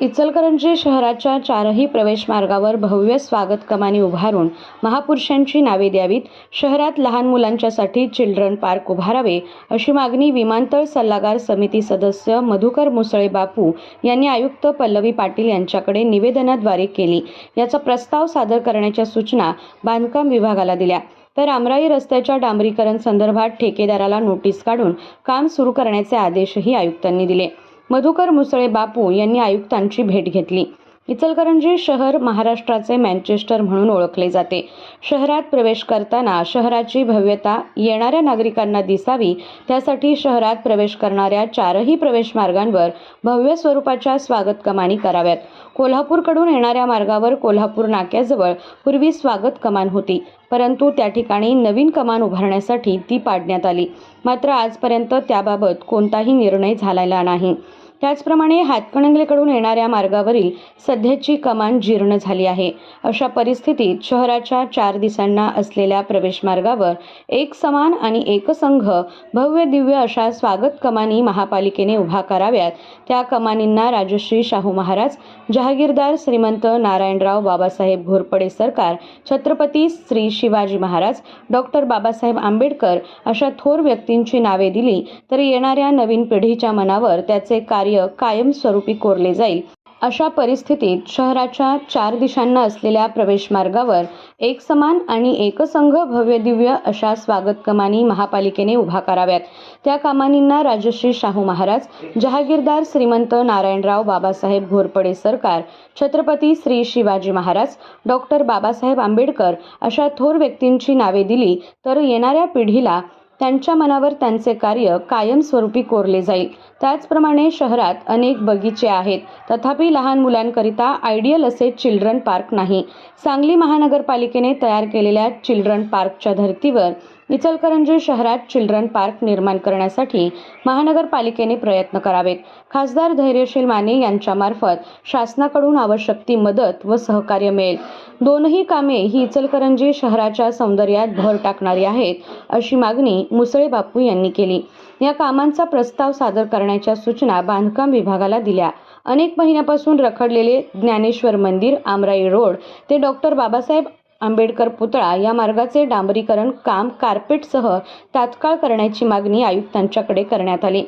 इचलकरंजी शहराच्या चारही प्रवेश मार्गावर भव्य स्वागत कमानी उभारून महापुरुषांची नावे द्यावीत. शहरात लहान मुलांच्यासाठी चिल्ड्रन पार्क उभारावे अशी मागणी विमानतळ सल्लागार समिती सदस्य मधुकर मुसळे बापू यांनी आयुक्त पल्लवी पाटील यांच्याकडे निवेदनाद्वारे केली. याचा प्रस्ताव सादर करण्याच्या सूचना बांधकाम विभागाला दिल्या. तर आमराई रस्त्याच्या डांबरीकरण संदर्भात ठेकेदाराला नोटीस काढून काम सुरू करण्याचे आदेशही आयुक्तांनी दिले. मधुकर मुसळे बापू यांनी आयुक्तांची भेट घेतली. इचलकरंजी शहर महाराष्ट्राचे मँचेस्टर म्हणून ओळखले जाते. शहरात प्रवेश करताना शहराची भव्यता येणाऱ्या नागरिकांना दिसावी त्यासाठी शहरात प्रवेश करणाऱ्या चारही प्रवेश मार्गांवर भव्य स्वरूपाच्या स्वागत कमानी कराव्यात. कोल्हापूरकडून येणाऱ्या मार्गावर कोल्हापूर नाक्याजवळ पूर्वी स्वागत कमान होती परंतु त्या ठिकाणी नवीन कमान उभारण्यासाठी ती पाडण्यात आली. मात्र आजपर्यंत त्याबाबत कोणताही निर्णय झालेला नाही. त्याचप्रमाणे हातकणंगलेकडून येणाऱ्या मार्गावरील सध्याची कमान जीर्ण झाली आहे. अशा परिस्थितीत शहराच्या चार दिसांना असलेल्या प्रवेशमार्गावर एक समान आणि एकसंघ भव्य दिव्य अशा स्वागत कमानी महापालिकेने उभा कराव्यात. त्या कमानींना राजश्री शाहू महाराज जहागीरदार श्रीमंत नारायणराव बाबासाहेब घोरपडे सरकार छत्रपती श्री शिवाजी महाराज डॉक्टर बाबासाहेब आंबेडकर अशा थोर व्यक्तींची नावे दिली तर येणाऱ्या नवीन पिढीच्या मनावर त्याचे कार्य कायमस्वरूपी कोरले जाईल. अशा परिस्थितीत शहराच्या चार दिशांना असलेल्या प्रवेशमार्गावर एक समान आणि एकसंघ भव्य दिव्य अशा स्वागत कमानी महापालिकेने उभा कराव्यात. त्या कमानींना राजश्री शाहू महाराज जहागीरदार श्रीमंत नारायणराव बाबासाहेब घोरपडे सरकार छत्रपती श्री शिवाजी महाराज डॉक्टर बाबासाहेब आंबेडकर अशा थोर व्यक्तींची नावे दिली तर येणाऱ्या पिढीला त्यांच्या मनावर त्यांचे कार्य कायमस्वरूपी कोरले जाईल. त्याचप्रमाणे शहरात अनेक बगीचे आहेत. तथापि लहान मुलांकरिता आयडियल असे चिल्ड्रन पार्क नाही. सांगली महानगरपालिकेने तयार केलेल्या चिल्ड्रन पार्कच्या धर्तीवर इचलकरंजी शहरात चिल्ड्रन पार्क निर्माण करण्यासाठी महानगरपालिकेने प्रयत्न करावेत. खासदार धैर्यशील माने यांच्यामार्फत शासनाकडून आवश्यक ती मदत व सहकार्य मिळेल. दोनही कामे ही इचलकरंजी शहराच्या सौंदर्यात भर टाकणारी आहेत अशी मागणी मुसळे बापू यांनी केली. या कामांचा प्रस्ताव सादर करण्याच्या सूचना बांधकाम विभागाला दिल्या. अनेक महिन्यापासून रखडलेले ज्ञानेश्वर मंदिर आमराई रोड ते डॉक्टर बाबासाहेब आंबेडकर पुतळा या मार्गाचे डांबरीकरण काम कार्पेटसह तात्काळ करण्याची मागणी आयुक्तांच्याकडे करण्यात आली.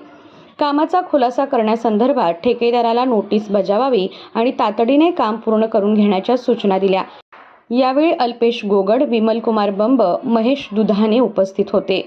कामाचा खुलासा करण्यासंदर्भात ठेकेदाराला नोटीस बजावावी आणि तातडीने काम पूर्ण करून घेण्याच्या सूचना दिल्या. यावेळी अल्पेश गोगड विमलकुमार बंब महेश दुधाने उपस्थित होते.